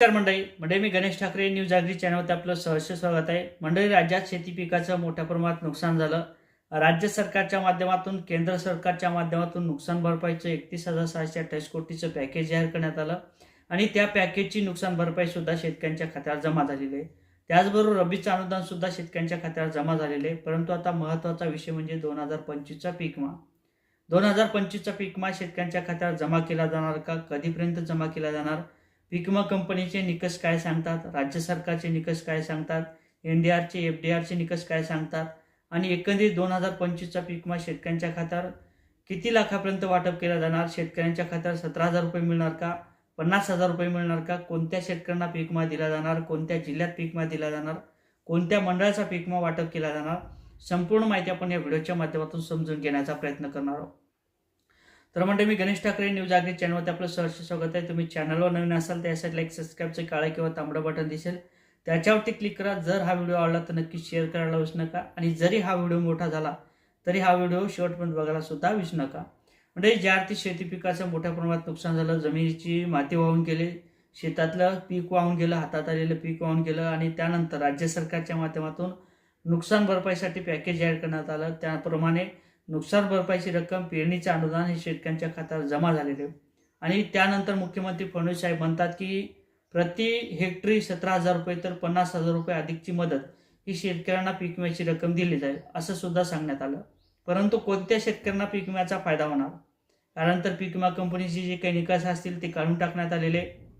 नमस्कार मंडळी. मंडळी मी गणेश ठाकरे न्यूज जागरी चॅनलवरती आपलं सहर्ष स्वागत आहे. मंडळी राज्यात शेती पिकाचं मोठ्या प्रमाणात नुकसान झालं. राज्य सरकारच्या माध्यमातून केंद्र सरकारच्या माध्यमातून नुकसान भरपाईचं एकतीस हजार सहाशे अठ्ठावीस कोटीचं पॅकेज जाहीर करण्यात आलं. आणि त्या पॅकेजची नुकसान भरपाई सुद्धा शेतकऱ्यांच्या खात्यावर जमा झालेली आहे. त्याचबरोबर रबीचं अनुदान सुद्धा शेतकऱ्यांच्या खात्यावर जमा झालेले आहे. परंतु आता महत्त्वाचा विषय म्हणजे दोन हजार पंचवीसचा पीकमा दोन हजार पंचवीसचा पीकमा शेतकऱ्यांच्या खात्यावर जमा केला जाणार का? कधीपर्यंत जमा केला जाणार? पीक विमा कंपनीचे निकष काय सांगतात? राज्य सरकारचे निकष काय सांगतात? एन डी आरचे एफ डी आरचे निकष काय सांगतात? आणि एकंदरीत दोन हजार पंचवीसचा पीक विमा शेतकऱ्यांच्या खात्यावर किती लाखापर्यंत वाटप केला जाणार? शेतकऱ्यांच्या खात्यावर सतरा हजार रुपये मिळणार का? पन्नास हजार रुपये मिळणार का? कोणत्या शेतकऱ्यांना पीक विमा दिला जाणार? कोणत्या जिल्ह्यात पीक विमा दिला जाणार? कोणत्या मंडळाचा पीक विमा वाटप केला जाणार? संपूर्ण माहिती आपण या व्हिडिओच्या माध्यमातून समजून घेण्याचा प्रयत्न करणार आहोत. तर म्हणजे मी गणेश ठाकरे न्यूज आगरी चॅनलवरती आपलं सहर्ष स्वागत आहे. तुम्ही चॅनलवर नवीन असाल तर यासाठी लाईक सबस्क्राईबचं काळं किंवा तांबडं बटन दिसेल. त्याच्यावरती क्लिक करा. जर हा व्हिडिओ आवडला तर नक्की शेअर करायला विसरू नका. आणि जरी हा व्हिडिओ मोठा झाला तरी हा व्हिडिओ शेवटपर्यंत बघायला सुद्धा विसरू नका. म्हणजे ज्या अर्थी शेती पिकाचं मोठ्या प्रमाणात नुकसान झालं जमिनीची माती वाहून गेली शेतातलं पीक वाहून गेलं हातात आलेलं पीक वाहून गेलं आणि त्यानंतर राज्य सरकारच्या माध्यमातून नुकसान भरपाईसाठी पॅकेज जाहीर करण्यात आलं. त्याप्रमाणे नुकसान भरपाईची रक्कम पेरणीचे अनुदान हे शेतकऱ्यांच्या खात्यावर जमा झालेले आहे. आणि त्यानंतर मुख्यमंत्री फडणवीस साहेब म्हणतात की प्रति हेक्टरी सतरा हजार रुपये तर पन्नास हजार रुपये अधिकची मदत ही शेतकऱ्यांना पीक विम्याची रक्कम दिली जाईल असं सुद्धा सांगण्यात आलं. परंतु कोणत्या शेतकऱ्यांना पीक विम्याचा फायदा होणार? कारण तर पीक विमा कंपनीचे जे काही निकास असतील ते काढून टाकण्यात आलेले.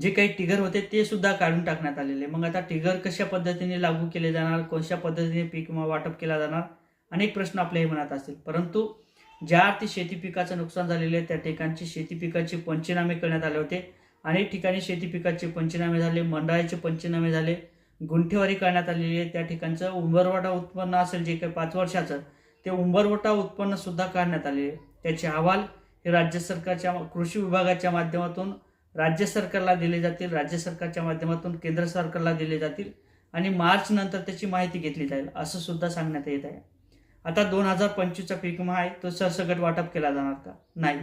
जे काही टिगर होते ते सुद्धा काढून टाकण्यात आलेले. मग आता टिगर कशा पद्धतीने लागू केले जाणार? कोणत्या पद्धतीने पीक विमा वाटप केला जाणार? अनेक प्रश्न आपल्याही मनात असतील. परंतु ज्या अर्थी शेती पिकाचं नुकसान झालेले आहे त्या ठिकाणची शेती पिकाचे पंचनामे करण्यात आले होते. अनेक ठिकाणी शेती पिकाचे पंचनामे झाले मंडळाचे पंचनामे झाले गुंठेवारी करण्यात आलेली आहे. त्या ठिकाणचं उंबरवटा उत्पन्न असेल जे काही पाच वर्षाचं ते उंबरवटा उत्पन्न सुद्धा काढण्यात आलेले आहे त्याचे अहवाल हे राज्य सरकारच्या कृषी विभागाच्या माध्यमातून राज्य सरकारला दिले जातील राज्य सरकारच्या माध्यमातून केंद्र सरकारला दिले जातील आणि मार्च नंतर त्याची माहिती घेतली जाईल असं सुद्धा सांगण्यात येत आहे. आता दोन हजार पंचवीसचा पीक विमा आहे तो सरसगट वाटप केला जाणार का? नाही.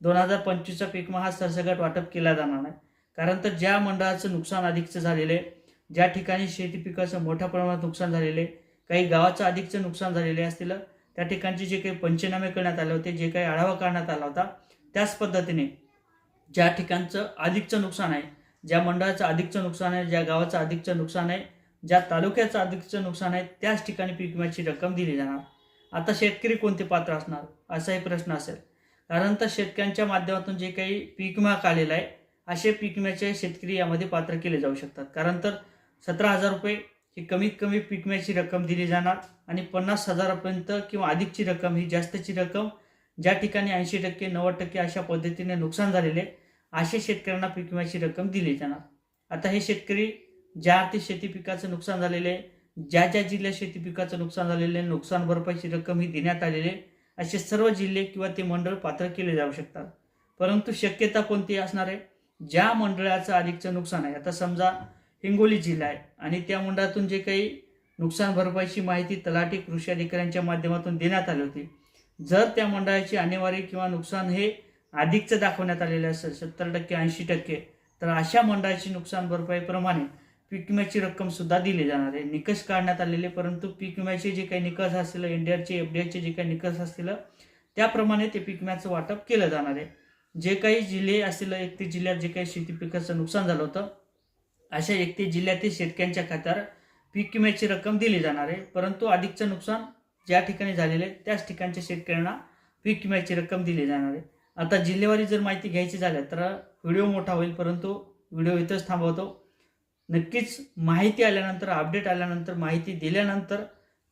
दोन हजार पंचवीसचा पीक हा सरसगट वाटप केला जाणार नाही. कारण तर ज्या मंडळाचं नुकसान अधिकचं झालेलं आहे ज्या ठिकाणी शेती पिकाचं मोठ्या प्रमाणात नुकसान झालेलं आहे काही गावाचं अधिकचं नुकसान झालेले असतील त्या ठिकाणचे जे काही पंचनामे करण्यात आले होते जे काही आढावा करण्यात आला होता त्याच पद्धतीने ज्या ठिकाणचं अधिकचं नुकसान आहे ज्या मंडळाचं अधिकचं नुकसान आहे ज्या गावाचं अधिकचं नुकसान आहे ज्या तालुक्याचं अधिकचं नुकसान आहे त्याच ठिकाणी पीक विम्याची रक्कम दिली जाणार. आता शेतकरी कोणते पात्र असणार? असाही प्रश्न असेल. कारण तर शेतकऱ्यांच्या माध्यमातून जे काही पीक विमा आलेला आहे असे पीक विम्याचे शेतकरी यामध्ये पात्र केले जाऊ शकतात. कारण तर सतरा हजार रुपये ही कमीत कमी पीक विम्याची रक्कम दिली जाणार आणि पन्नास हजारापर्यंत किंवा अधिकची रक्कम ही जास्तची रक्कम ज्या ठिकाणी ऐंशी टक्के नव्वद टक्के अशा पद्धतीने नुकसान झालेले असे शेतकऱ्यांना पीक विम्याची रक्कम दिली जाणार. आता हे शेतकरी ज्या अर्थी शेती पिकाचं नुकसान झालेले आहे ज्या ज्या जिल्ह्यात शेती पिकाचं नुकसान झालेले आहे, नुकसान भरपाईची रक्कम ही देण्यात आलेली आहे असे सर्व जिल्हे किंवा ते मंडळ पात्र केले जाऊ शकतात. परंतु शक्यता कोणती असणार आहे? ज्या मंडळाचं अधिकचं नुकसान आहे आता समजा हिंगोली जिल्हा आहे आणि त्या मंडळातून जे काही नुकसान भरपाईची माहिती तलाठी कृषी अधिकाऱ्यांच्या माध्यमातून देण्यात आली होती जर त्या मंडळाची आणेवारी किंवा नुकसान हे अधिकचं दाखवण्यात आलेलं असेल सत्तर टक्के ऐंशी टक्के तर अशा मंडळाची नुकसान भरपाईप्रमाणे पीक विम्याची रक्कम सुद्धा दिली जाणार आहे. निकष काढण्यात आलेले परंतु पीक विम्याचे जे काही निकष असतील एनडीआरचे एफडीआरचे जे काही निकष असतील त्याप्रमाणे ते पीक विम्याचं वाटप केलं जाणार आहे. जे काही जिल्हे असतील एकतीस जिल्ह्यात जे काही शेती पिकाचं नुकसान झालं होतं अशा एकतीस जिल्ह्यातील शेतकऱ्यांच्या खात्यावर पीक विम्याची रक्कम दिली जाणार आहे. परंतु अधिकचं नुकसान ज्या ठिकाणी झालेलं आहे त्याच ठिकाणच्या शेतकऱ्यांना पीक विम्याची रक्कम दिली जाणार आहे. आता जिल्हेवारी जर माहिती घ्यायची झाल्या तर व्हिडिओ मोठा होईल परंतु व्हिडिओ इथंच थांबवतो. नक्कीच माहिती आल्यानंतर अपडेट आल्यानंतर माहिती दिल्यानंतर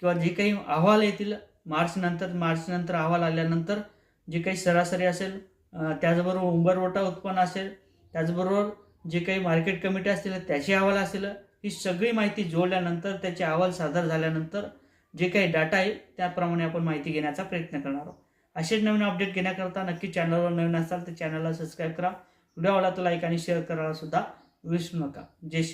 किंवा जे काही अहवाल येतील मार्चनंतर मार्चनंतर अहवाल आल्यानंतर जे काही सरासरी असेल त्याचबरोबर उंबरवटा उत्पन्न असेल त्याचबरोबर जे काही मार्केट कमिटी असतील त्याचे अहवाल असेल ही सगळी माहिती जोडल्यानंतर त्याचे अहवाल सादर झाल्यानंतर जे काही डाटा आहे त्याप्रमाणे आपण माहिती घेण्याचा प्रयत्न करणार आहोत. असेच नवीन अपडेट घेण्याकरता नक्की चॅनलवर नवीन असाल तर चॅनलला सबस्क्राईब करा. व्हिडिओ आवडला तर लाईक आणि शेअर करायला सुद्धा विसरू नका. जय शिव